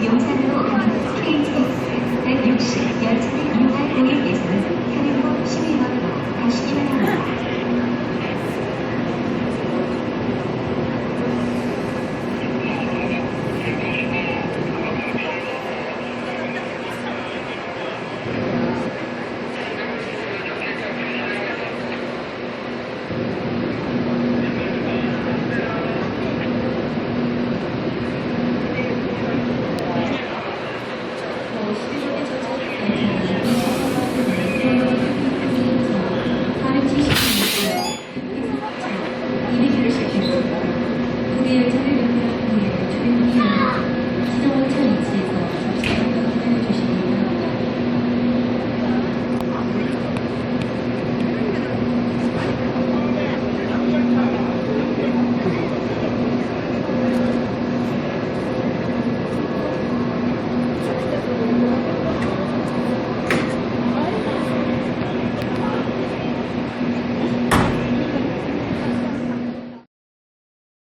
sentimos 우리의 차례